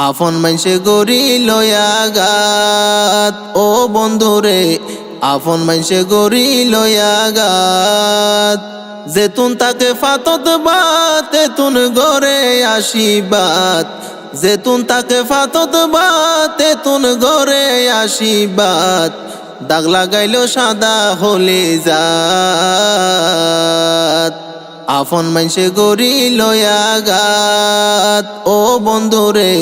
আপন মাইসে গরি লয়াগাত ও বন্ধুরে, আপন মাইসে গরি লয়াগাত যেতুন তাকে ফাতত বাত, তেতুন গরে আশীবাত যেতুন তাকে ফাতত বাত, তেতুন গরে আশীবাত দাগ লাগাইল সাদা হলে যাত আপন মাইসে গরি লয়াগাত ও বন্ধুরে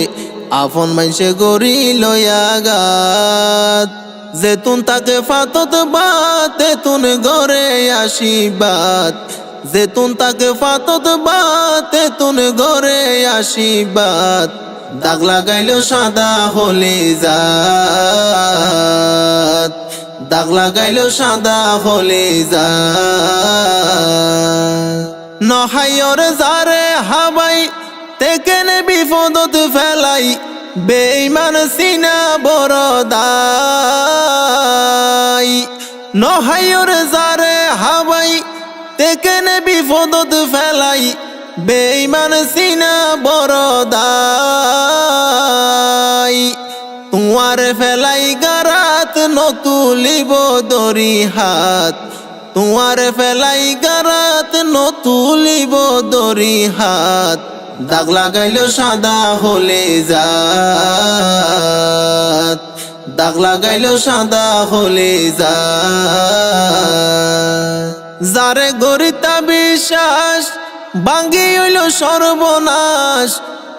আপন মাইসে গরি লয়াগাত যেতুন তাকে ফাতত বাত, তেতুন গরে আশীবাত যেতুন তাকে ফাতত বাত, তেতুন গরে আশীবাত দাগ লাগাইল সাদা হলে যাত দাগ লাগাইল সাদা হলে যাত নহাইয়র যারে হাবাই তেকেনে বিপদত ফেলাই বেইমান সিনা বরদাই। নহাইয়র যারে হাবাই তেকেনে বিপদত ফেলাই বেইমান সিনা বরদাই। তোমার ফেলাই গারাত নতুলিব দরি হাত তোমার ফেলাই গারাত নতুলিব দরি হাত দাগ লাগাইল সাদা হলে যাত দাগ লাগাইল সাদা হলে যারে গরিতা বিশ্বাস বাঙ্গি হইল সর্বনাশ।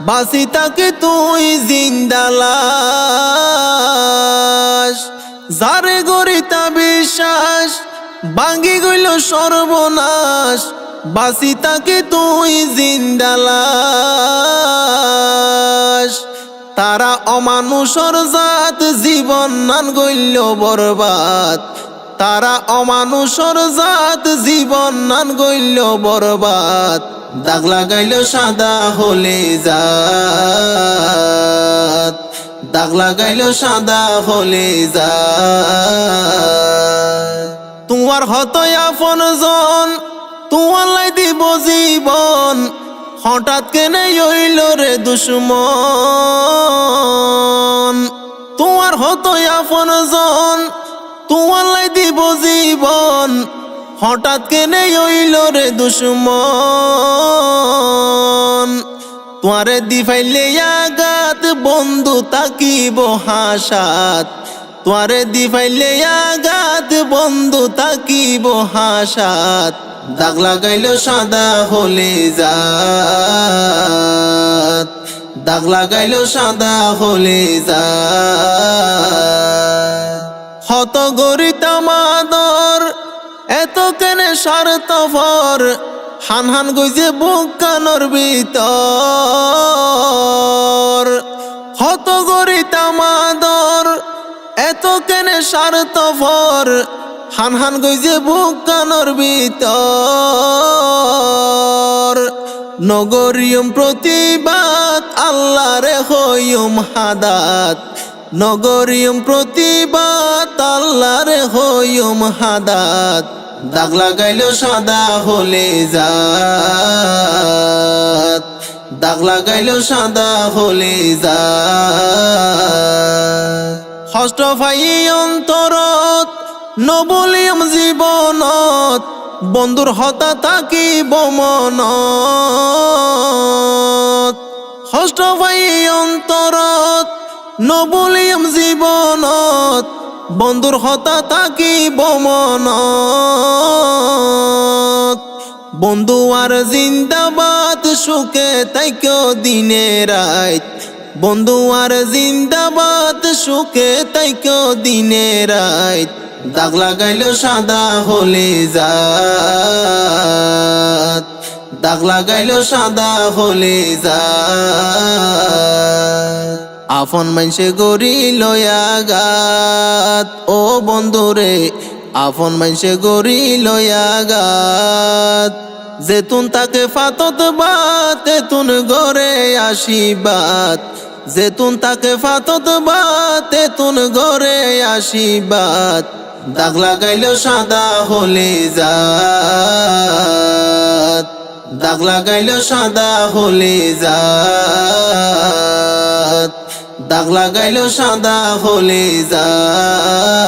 বাসি তাকে তুই জিন্দালাস যারে গরিতা বিশ্বাস বাঙ্গি গইল সর্বনাশ। বাসি তাকে তুই জিন্দালাস তারা অমানুষর জাত, জীবন নান গইল বরবাদ। তারা অমানুষর জাত, জীবন নান গইল বরবাদ। দাগ লাগাইল সাদা হলে যাত দাগ লাগাইল সাদা হলে যাত তোমার হতয়া আপন জন তোমার দিব জীবন। হঠাৎ কেনে হইল রে দুশ্মন। তোমার হতই আপন জন তোমার দিব জীবন। হঠাৎ কেনে হইল রে দুশ্মন। তোমারে দিফাইলে আগাত বন্ধু তাকিব হাসাত। তোয়ারে দিফাইলে আগাত বন্ধু তাকিব হাসাত। দাগ লাগাইল সাদা হলে যাত দাগ লাগাইল সাদা হলে যাত হত গরিতা মাদর এত কেনে স্বার্থ ফর হান হান গইছে বুক কানর ভিতর। হত গরিতা মাদর এত কেনে স্বার্থ ফর হান হান গইছে বুক কানর ভিতর। নগরিয়ম প্রতিবাদ, আল্লাহরে হইম হাদাত। নগরিয়ম প্রতিবাদ, আল্লাহরে হইম হাদাত। দাগ লাগাইল সাদা হলে যাত দাগ লাগাইল সাদা হলে যাত ষষ্ঠ ভাই অন্তৰত নবলিয়ম জীৱনত বন্ধুৰ হতা থাকিব মনত। ষষ্ঠ ভাই অন্তৰত নবলিয়ম জীৱনত বন্ধুৰ হতা থাকিব মনত। বন্ধু আর জিন্দাবাদ সুখে তাইকেও দিনে রাত। বন্ধু আর জিন্দাবাদ সুখে তাইকেও দিনে রাত। দাগ লাগাইল সাদা হলে যাত দাগ লাগাইল সাদা হলে যাত আপন মাইসে গরি লয়াগাত ও বন্ধুরে আপন মাইসে গরি লয়াগাত যেতুন তাকে ফাতত বাত তেতুন গরে আশীবাত যেতুন তাকে ফাতত বাত তেতুন গরে আশীবাত দাগ লাগাইল সাদা হলে যাত দাগ লাগাইল সাদা হলে যাত দাগ লাগাইল সাদা হলে যাত